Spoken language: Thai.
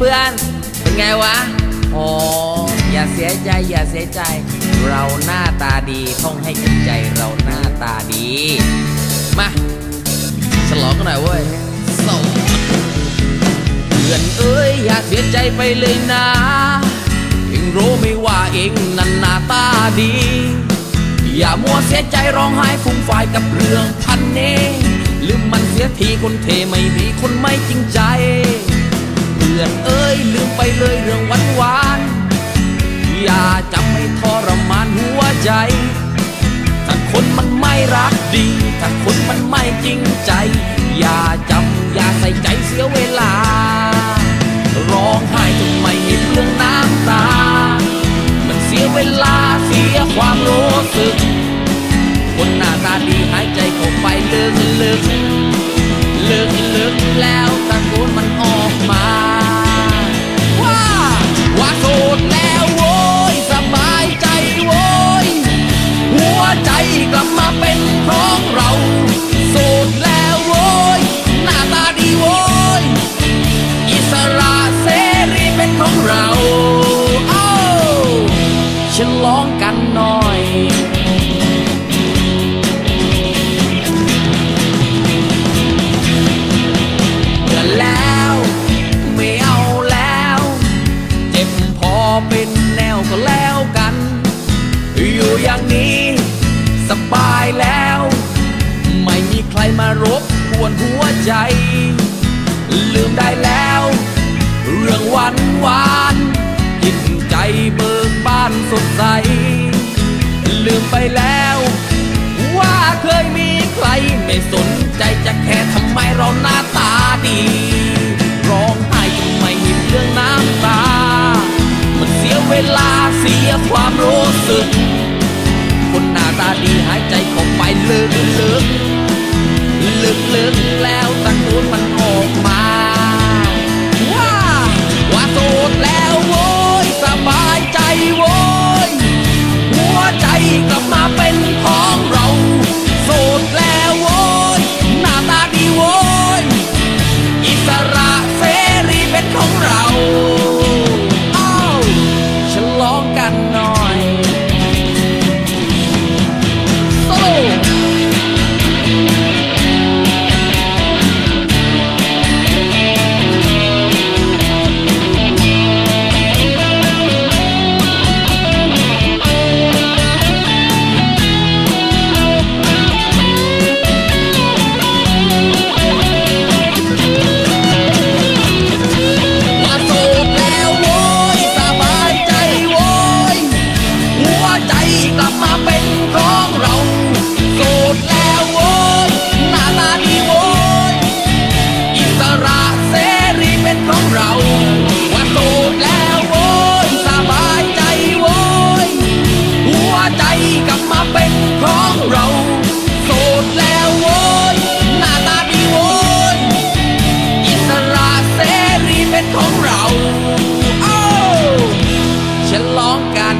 เพื่อน เป็นไงวะอ๋ออย่าเสียใจอย่าเสียใจ เราหน้าตาดีต้องให้จิตใจเราหน้าตาดี มาฉลองกันหน่อยเว้ยสองเพื่อนเอ้ยอย่าเสียใจไปเลยนะเองรู้ไม่ว่าเองนั้นหน้าตาดี อย่ามัวเสียใจร้องไห้ฟุ้งฝ่ายกับเรื่องพันนี้ลืมมันเสียทีคนเทไม่ดีคนไม่จริงใจ ถ้าคนมันไม่จริงใจ อย่าจำอย่าใส่ใจเสียเวลา ร้องไห้ทำไมเห็นเรื่องน้ำตา มันเสียเวลาเสียความรู้สึก คนหน้าตาดีหายใจเข้าไปลึกลึกลึกลึกๆแล้ว ฉลองกันหน่อยเบื่อแล้ว ไม่เอาแล้ว เจ็บพอเป็นแนวก็แล้วกัน อยู่อย่างนี้ สบายแล้ว ไม่มีใครมารบกวนหัวใจ ลืมได้แล้ว เรื่องหวานหวานๆจิตใจเบิกบาน สดใส ลืมไปแล้ว ว่าเคยมีใครไม่สนใจจะแค่ทำไมเราหน้าตา วันโสดแล้วโวยสบายใจโวยหัวใจกลับมาเป็นของเรา โสดแล้วโวยหน้าตาดีโวยอิสระเสรีเป็นของเราโอ้ฉลองกัน